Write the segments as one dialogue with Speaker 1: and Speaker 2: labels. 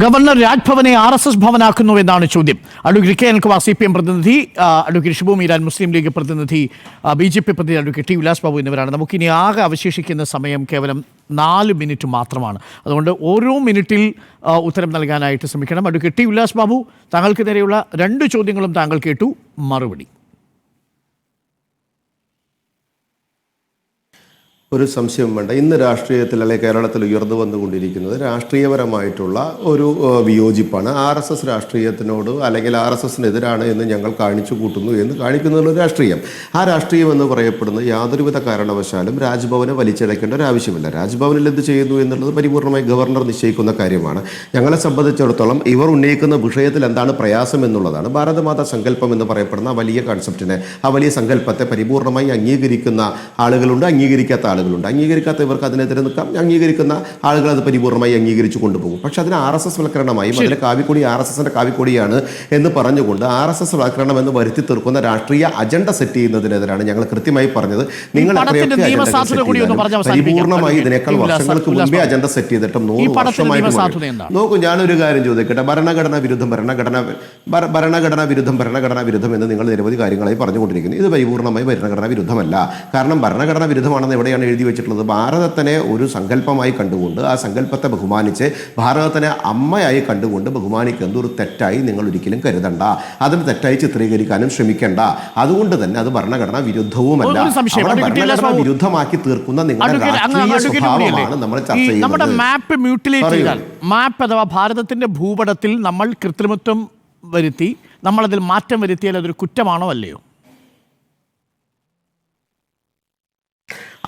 Speaker 1: Governor രാജ്ഭവനെ R S S ഭവനാക്കുന്നു എന്നാണ് ചോദ്യം. Advocate K Anilkumar C P M പ്രതിനിധി അഡ്വക്കേറ്റ് ഷിബു മീരാൻ മുസ്ലിം ലീഗ് പ്രതിനിധി ബി ജെ പി പ്രതിനിധി അഡ്വക്കേറ്റ് ടി വിലാസ് ബാബു എന്നിവരാണ്. നമുക്കിനി ആകെ അവശേഷിക്കുന്ന സമയം കേവലം നാല് മിനിറ്റ് മാത്രമാണ്. അതുകൊണ്ട് ഓരോ മിനിറ്റിൽ ഉത്തരം നൽകാനായിട്ട് ശ്രമിക്കണം. അഡ്വക്കേറ്റ് ടി വിലാസ് ബാബു താങ്കൾക്ക് നേരെയുള്ള രണ്ട് ചോദ്യങ്ങളും താങ്കൾ കേട്ടു. മറുപടി.
Speaker 2: ഒരു സംശയം വേണ്ട. ഇന്ന് രാഷ്ട്രീയത്തിൽ അല്ലെ കേരളത്തിൽ ഉയർന്നു വന്നുകൊണ്ടിരിക്കുന്നത് രാഷ്ട്രീയപരമായിട്ടുള്ള ഒരു വിയോജിപ്പാണ്. ആർ എസ് എസ് രാഷ്ട്രീയത്തിനോട് അല്ലെങ്കിൽ ആർ എസ് എസിനെതിരാണ് എന്ന് ഞങ്ങൾ കാണിച്ചു കൂട്ടുന്നു എന്ന് കാണിക്കുന്നതിനുള്ള രാഷ്ട്രീയം. ആ രാഷ്ട്രീയം എന്ന് പറയപ്പെടുന്നത് യാതൊരുവിധ കാരണവശാലും രാജ്ഭവനെ വലിച്ചടയ്ക്കേണ്ട ഒരു ആവശ്യമില്ല. രാജ്ഭവനിൽ എന്ത് ചെയ്യുന്നു എന്നുള്ളത് പരിപൂർണമായി ഗവർണർ നിശ്ചയിക്കുന്ന കാര്യമാണ്. ഞങ്ങളെ സംബന്ധിച്ചിടത്തോളം ഇവർ ഉന്നയിക്കുന്ന വിഷയത്തിൽ എന്താണ് പ്രയാസം എന്നുള്ളതാണ്. ഭാരതമാതാ സങ്കല്പം എന്ന് പറയപ്പെടുന്ന വലിയ കൺസെപ്റ്റിനെ ആ വലിയ സങ്കല്പത്തെ പരിപൂർണമായി അംഗീകരിക്കുന്ന ആളുകളുണ്ട്. അംഗീകരിക്കാത്ത ആളുകളുണ്ട്. അംഗീകരിക്കാത്തവർക്ക് അതിനെതിരെ നിൽക്കാം. അംഗീകരിക്കുന്ന ആളുകൾ അത് പരിപൂർണമായി അംഗീകരിച്ചു കൊണ്ടുപോകും. പക്ഷെ അതിന് ആർ എസ് എസ് വൽക്കരണമായും അതിന്റെ കാവിക്കൊടി ആർ എസ് എസിന്റെ കാവിക്കൊടിയാണ് എന്ന് പറഞ്ഞുകൊണ്ട് ആർ എസ് എസ് വൽക്കരണം എന്ന് വരുത്തി തീർക്കുന്ന രാഷ്ട്രീയ അജണ്ട സെറ്റ് ചെയ്യുന്നതിനെതിരാണ് ഞങ്ങൾ കൃത്യമായി പറഞ്ഞത്. നിങ്ങൾ. പരിപൂർണമായി ഇതിനേക്കാൾ വർഷങ്ങൾക്ക് മുമ്പേ അജണ്ട സെറ്റ് ചെയ്തിട്ടും നൂറ്
Speaker 1: വർഷമായി
Speaker 2: വർഷമായിട്ട്. നോക്കൂ ഞാനൊരു കാര്യം ചോദിക്കട്ടെ. ഭരണഘടനാ വിരുദ്ധം ഭരണഘടന ഭര- ഭരണഘടനാ വിരുദ്ധം ഭരണഘടനാ വിരുദ്ധം എന്ന് നിങ്ങൾ നിരവധി കാര്യങ്ങളായി പറഞ്ഞുകൊണ്ടിരിക്കുന്നു. ഇത് പരിപൂർണമായി ഭരണഘടനാ വിരുദ്ധമല്ല. കാരണം ഭരണഘടനാ വിരുദ്ധമാണെന്ന് എവിടെയാണ് എഴുതി വെച്ചിട്ടുള്ളത് ഭാരതത്തിനെ ഒരു സങ്കല്പമായി കണ്ടുകൊണ്ട് ആ സങ്കല്പത്തെ ബഹുമാനിച്ച് ഭാരതത്തിനെ അമ്മയായി കണ്ടുകൊണ്ട് ബഹുമാനിക്കുന്നത് ഒരു തെറ്റായി നിങ്ങൾ ഒരിക്കലും കരുതണ്ട. അതിന് തെറ്റായി ചിത്രീകരിക്കാനും ശ്രമിക്കേണ്ട. അതുകൊണ്ട് തന്നെ അത് ഭരണഘടന വിരുദ്ധവുമല്ല. ഭരണഘടന വിരുദ്ധമാക്കി തീർക്കുന്ന നിങ്ങളുടെ രാഷ്ട്രീയ സ്വഭാവമാണ് നമ്മൾ ചർച്ച
Speaker 1: നമ്മുടെ
Speaker 2: ചെയ്യുന്നത്
Speaker 1: മാപ്പ് മ്യൂട്ടിലേറ്റ് ചെയ്താൽ മാപ്പ് അഥവാ ഭാരതത്തിന്റെ ഭൂപടത്തിൽ നമ്മൾ കൃത്രിമത്വം വരുത്തി നമ്മളതിൽ മാറ്റം വരുത്തിയാൽ അതൊരു കുറ്റമാണോ അല്ലയോ?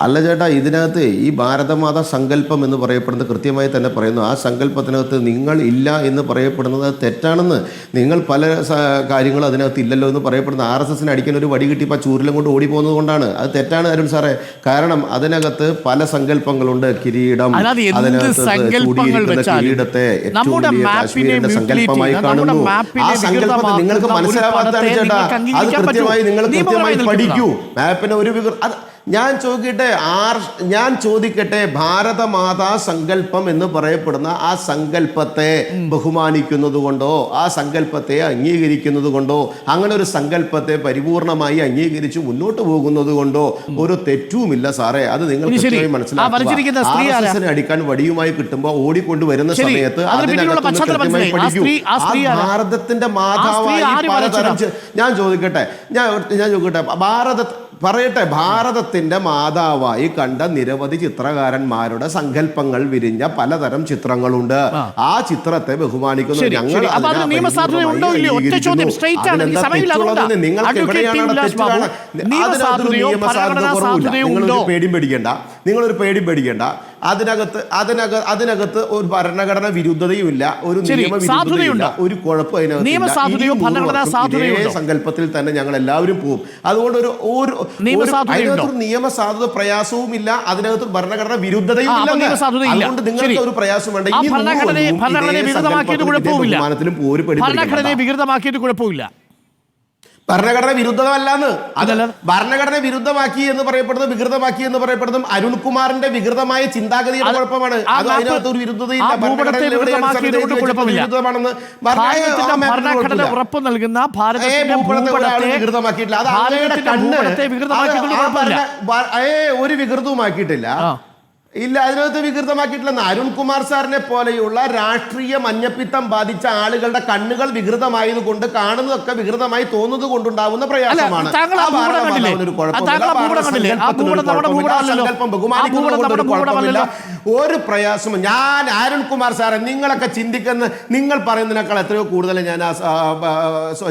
Speaker 2: അല്ല ചേട്ടാ ഇതിനകത്ത് ഈ ഭാരതമാത സങ്കല്പം എന്ന് പറയപ്പെടുന്നത് കൃത്യമായി തന്നെ പറയുന്നു. ആ സങ്കല്പത്തിനകത്ത് നിങ്ങൾ ഇല്ല എന്ന് പറയപ്പെടുന്നത് തെറ്റാണെന്ന് നിങ്ങൾ പല കാര്യങ്ങൾ കാര്യങ്ങളും അതിനകത്ത് ഇല്ലല്ലോ എന്ന് പറയപ്പെടുന്നത് ആർ എസ് എസിന് അടിക്കാൻ ഒരു വടി കിട്ടിയപ്പോൾ ചൂരിലും കൊണ്ട് ഓടിപ്പോകുന്നത് കൊണ്ടാണ്. അത് തെറ്റാണ് അരുൺ സാറേ. കാരണം അതിനകത്ത് പല സങ്കല്പങ്ങളുണ്ട്. കിരീടം
Speaker 1: അതിനകത്ത്
Speaker 2: കിരീടത്തെ ഏറ്റവും വലിയ കാശ്മീരിന്റെ സങ്കല്പമായി കാണുന്നു. ആ സങ്കല്പത്തെ നിങ്ങൾക്ക്
Speaker 1: പടത്തെ
Speaker 2: ചേട്ടാ. അത് കൃത്യമായി? നിങ്ങൾ കൃത്യമായി പഠിക്കൂ. മാപ്പിനെ ഒരു അത് ഞാൻ ചോദിക്കട്ടെ ആർ ഞാൻ ചോദിക്കട്ടെ ഭാരതമാതാ സങ്കല്പം എന്ന് പറയപ്പെടുന്ന ആ സങ്കല്പത്തെ ബഹുമാനിക്കുന്നത് കൊണ്ടോ ആ സങ്കല്പത്തെ അംഗീകരിക്കുന്നത് കൊണ്ടോ അങ്ങനെ ഒരു സങ്കല്പത്തെ പരിപൂർണമായി അംഗീകരിച്ച് മുന്നോട്ട് പോകുന്നത് കൊണ്ടോ ഒരു തെറ്റുമില്ല സാറേ. അത് നിങ്ങൾ
Speaker 1: മനസ്സിലാക്കി?
Speaker 2: മനസ്സിലാക്കുക. അടിക്കാൻ വടിയുമായി കിട്ടുമ്പോൾ ഓടിക്കൊണ്ട് വരുന്ന സമയത്ത് അതിനകത്ത് പഠിക്കൂ? ഭാരതത്തിന്റെ മാതാവായി പലതരം ഞാൻ ചോദിക്കട്ടെ. ഞാൻ ഞാൻ ചോദിക്കട്ടെ. ഭാരത പറയട്ടെ ഭാരതത്തിന്റെ മാതാവായി കണ്ട നിരവധി ചിത്രകാരന്മാരുടെ സങ്കല്പങ്ങൾ വിരിഞ്ഞ പലതരം ചിത്രങ്ങളുണ്ട്. ആ. ചിത്രത്തെ ബഹുമാനിക്കുന്നു ഞങ്ങൾ. നിങ്ങൾക്ക് എവിടെയാണ് നിങ്ങളൊരു? പേടിയും പേടിക്കേണ്ട. നിങ്ങളൊരു പേടിയും പേടിക്കേണ്ട. അതിനകത്ത് അതിനകത്ത് അതിനകത്ത് ഒരു ഭരണഘടന വിരുദ്ധതയുമില്ല ഒരു
Speaker 1: ശരി,
Speaker 2: നിയമവിരുദ്ധതയും
Speaker 1: സാധുതയുണ്ട്.
Speaker 2: ഇല്ല ഒരു കുഴപ്പം അതിനകത്ത്? സങ്കല്പത്തിൽ തന്നെ ഞങ്ങൾ എല്ലാവരും പോകും അതുകൊണ്ട് ഒരു ഒരു? അതിനകത്തൊരു നിയമസാധുത പ്രയാസവും ഇല്ല അതിനകത്ത് ഭരണഘടന വിരുദ്ധതയും അതുകൊണ്ട് നിങ്ങൾക്ക്. ഒരു പ്രയാസം വേണ്ട
Speaker 1: ഭരണഘടനയെ
Speaker 2: ഇതേ
Speaker 1: കുഴപ്പമില്ല
Speaker 2: ബഹുമാനത്തിലും ഒരു പേടി
Speaker 1: ഭരണഘടനയെ
Speaker 2: പേടിക്കേണ്ട.
Speaker 1: വികൃതമാക്കിയത് കുഴപ്പമില്ല
Speaker 2: ഭരണഘടന വിരുദ്ധമല്ലാന്ന്. അത്
Speaker 1: അതല്ല.
Speaker 2: ഭരണഘടന വിരുദ്ധമാക്കി എന്ന് പറയപ്പെടുന്നത് വികൃതമാക്കി എന്ന് പറയപ്പെടുന്നതും അരുൺകുമാറിന്റെ വികൃതമായ ചിന്താഗതിയുടെ കുഴപ്പമാണ്.
Speaker 1: ഭരണഘടന ഉറപ്പ് നൽകുന്ന
Speaker 2: വികൃതമാക്കിയിട്ടില്ല. അത് ഒരു വികൃതവുമാക്കിയിട്ടില്ല.
Speaker 1: ആ.
Speaker 2: ഇല്ല അതിനകത്ത് വികൃതമാക്കിയിട്ടില്ല അരുൺകുമാർ സാറിനെ പോലെയുള്ള രാഷ്ട്രീയ മഞ്ഞപ്പിത്തം ബാധിച്ച ആളുകളുടെ കണ്ണുകൾ വികൃതമായത് കൊണ്ട് കാണുന്നതൊക്കെ വികൃതമായി തോന്നുന്നത് കൊണ്ടുണ്ടാവുന്ന പ്രയാസമാണ്. സങ്കല്പം ബഹുമാനിക്കുന്നത് കൊണ്ട് ഒരു കുഴപ്പമില്ല. ഒരു പ്രയാസവും ഞാൻ അരുൺകുമാർ സാറെ നിങ്ങളൊക്കെ ചിന്തിക്കുന്ന നിങ്ങൾ പറയുന്നതിനേക്കാൾ എത്രയോ കൂടുതൽ ഞാൻ ആ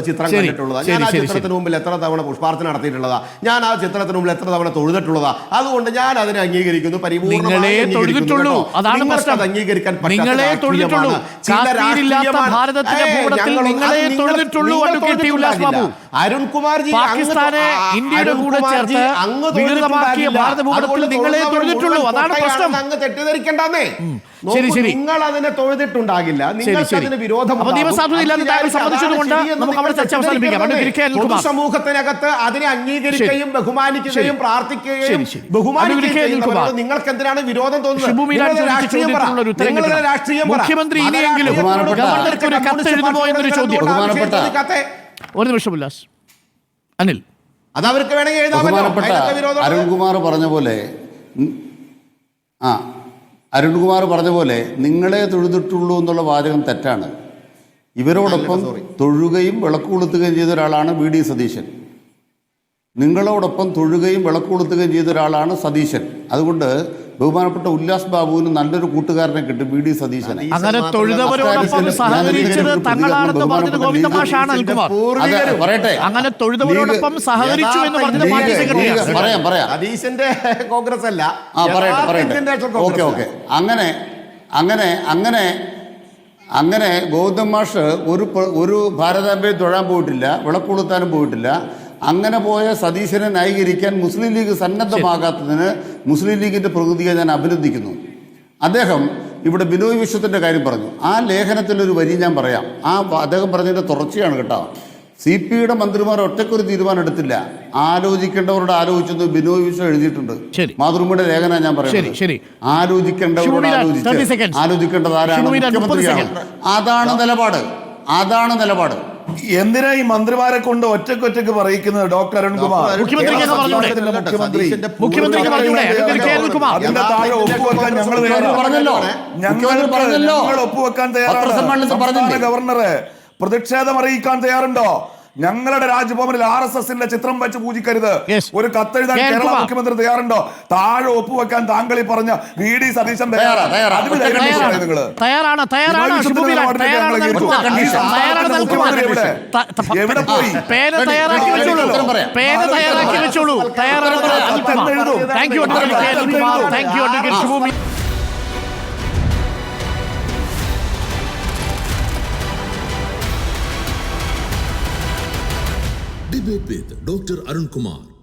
Speaker 2: ചിത്രം
Speaker 1: ശരി,
Speaker 2: കണ്ടിട്ടുള്ളതാണ് ഞാൻ ആ ചിത്രത്തിന് മുമ്പിൽ എത്ര തവണ പുഷ്പാർത്ഥന നടത്തിയിട്ടുള്ളതാ? ഞാൻ ആ ചിത്രത്തിന് മുമ്പിൽ എത്ര തവണ തൊഴുതിട്ടുള്ളതാ? അതുകൊണ്ട് ഞാൻ അതിനെ അംഗീകരിക്കുന്നു അത് അംഗീകരിക്കാൻ പറ്റാത്ത അങ്ങ്
Speaker 1: പാകിസ്ഥാനെ ഇന്ത്യയുടെ കൂടെ ചേർത്ത്
Speaker 2: അങ്ങ്
Speaker 1: വികൃതമാക്കിയ
Speaker 2: തൊഴുതിട്ടുണ്ടാകില്ല.
Speaker 1: ഭാരത നിങ്ങളെ തൊഴുതിട്ടുള്ളൂ. അതാണ് പ്രശ്നം.
Speaker 2: അങ്ങ് തെറ്റി തെറ്റിദ്ധരിക്കണ്ടെന്നേ
Speaker 1: ശരി, ശരി.
Speaker 2: നിങ്ങൾ അതിനെ തൊഴുതിട്ടുണ്ടാകില്ല നിങ്ങൾക്ക്. അതിന് വിരോധം. സമൂഹത്തിനകത്ത് അതിനെ അംഗീകരിക്കുകയും ബഹുമാനിക്കുകയും പ്രാർത്ഥിക്കുകയും. ബഹുമാനിക്കുകയും. നിങ്ങൾക്ക് എന്തിനാണ് വിരോധം തോന്നുന്നത് രാഷ്ട്രീയം പറ.
Speaker 1: ഒരു.
Speaker 2: രാഷ്ട്രീയം
Speaker 1: മുഖ്യമന്ത്രി ഇനിയെങ്കിലും നിമിഷം ഉല്ലാസ് അനിൽ
Speaker 2: അത് അവർക്ക് വേണമെങ്കിൽ.
Speaker 3: അരുൺകുമാർ പറഞ്ഞ പോലെ ആ അരുൺകുമാർ പറഞ്ഞ പോലെ നിങ്ങളെ തൊഴുതിട്ടുള്ളൂ എന്നുള്ള വാചകം തെറ്റാണ്. ഇവരോടൊപ്പം. തൊഴുകയും വിളക്ക് കൊളുത്തുകയും ചെയ്ത ഒരാളാണ് വി ഡി സതീശൻ. നിങ്ങളോടൊപ്പം തൊഴുകയും വിളക്ക് കൊളുത്തുകയും ചെയ്ത ഒരാളാണ് സതീശൻ. അതുകൊണ്ട് ബഹുമാനപ്പെട്ട ഉല്ലാസ് ബാബുവിന് നല്ലൊരു കൂട്ടുകാരനെ കിട്ടും വി ഡി സതീശനെ.
Speaker 1: അങ്ങനെ തൊഴുതവരോടൊപ്പം സഹകരിച്ചത് തങ്ങളാണെന്ന് പറഞ്ഞത് ഗോവിന്ദ
Speaker 3: അതെ പറയട്ടെ.
Speaker 1: അങ്ങനെ തൊഴുതവരോടൊപ്പം സഹകരിച്ചു എന്ന് പറഞ്ഞത് പാർട്ടി
Speaker 3: ലീഗ് പറയാം പറയാം.
Speaker 2: സതീശന്റെ കോൺഗ്രസ് അല്ല
Speaker 3: ആ പറയട്ടെ ഓക്കെ ഓക്കെ. അങ്ങനെ അങ്ങനെ അങ്ങനെ അങ്ങനെ ഗൗതം മാഷ് ഒരു ഒരു ഭാരതാംബയെ തൊഴാൻ പോയിട്ടില്ല വിളക്കുളുത്താനും പോയിട്ടില്ല. അങ്ങനെ പോയ സതീശനെ ന്യായീകരിക്കാൻ മുസ്ലിം ലീഗ് സന്നദ്ധമാകാത്തതിന് മുസ്ലിം ലീഗിന്റെ പ്രകൃതിയെ ഞാൻ അഭിനന്ദിക്കുന്നു. അദ്ദേഹം ഇവിടെ ബിനോയ് വിശ്വത്തിന്റെ കാര്യം പറഞ്ഞു. ആ ലേഖനത്തിലൊരു വരി ഞാൻ പറയാം. ആ അദ്ദേഹം പറഞ്ഞതിന്റെ തുടർച്ചയാണ് കേട്ടോ. സി പിയുടെ മന്ത്രിമാർ ഒറ്റക്കൊരു തീരുമാനം എടുത്തില്ല. ആലോചിക്കേണ്ടവരോട് ആലോചിച്ചെന്ന് ബിനോയ് വിശ്വം എഴുതിയിട്ടുണ്ട്. മാതൃഭൂമിയുടെ ലേഖന ഞാൻ പറയുന്നത്.
Speaker 1: ശരി.
Speaker 3: ആലോചിക്കേണ്ടവരോട്
Speaker 1: ശിവമീരാൻ, 30
Speaker 3: ആലോചിച്ച്. ആലോചിക്കേണ്ടത് ആരാണ്?
Speaker 1: ശിവമീരാൻ, 30
Speaker 3: മുഖ്യമന്ത്രിയാണ്? അതാണ് നിലപാട്. അതാണ് നിലപാട്.
Speaker 4: എന്തിനാ ഈ മന്ത്രിമാരെ കൊണ്ട് ഒറ്റക്കൊറ്റക്ക് ഒറ്റയ്ക്ക് പറയിക്കുന്നത്? ഡോക്ടർ അരുൺകുമാർ. മുഖ്യമന്ത്രി. അതിന്റെ താഴെ ഒപ്പുവെക്കാൻ ഞങ്ങൾ.
Speaker 3: പറഞ്ഞല്ലോ.
Speaker 4: ഞങ്ങൾ ഒപ്പുവെക്കാൻ തയ്യാറാണ്. ഗവർണറെ പ്രതിഷേധം അറിയിക്കാൻ തയ്യാറുണ്ടോ? ഞങ്ങളുടെ രാജ്ഭവനിൽ ആർ എസ് എസിന്റെ ചിത്രം വെച്ച് പൂജിക്കരുത്. ഒരു കത്തെഴുതാൻ. കേരള മുഖ്യമന്ത്രി തയ്യാറുണ്ടോ? താഴെ ഒപ്പുവെക്കാൻ താങ്കൾ ഈ പറഞ്ഞ വി ഡി സതീശൻ
Speaker 1: തയ്യാറാണ്
Speaker 4: എവിടെ? പോയി?
Speaker 1: പേര് തയ്യാറാക്കി വെച്ചോളൂ. പേര് തയ്യാറാക്കി വെച്ചോളൂ. തയ്യാറാണ്. Thank you thank you Shibu Meeran
Speaker 5: Debate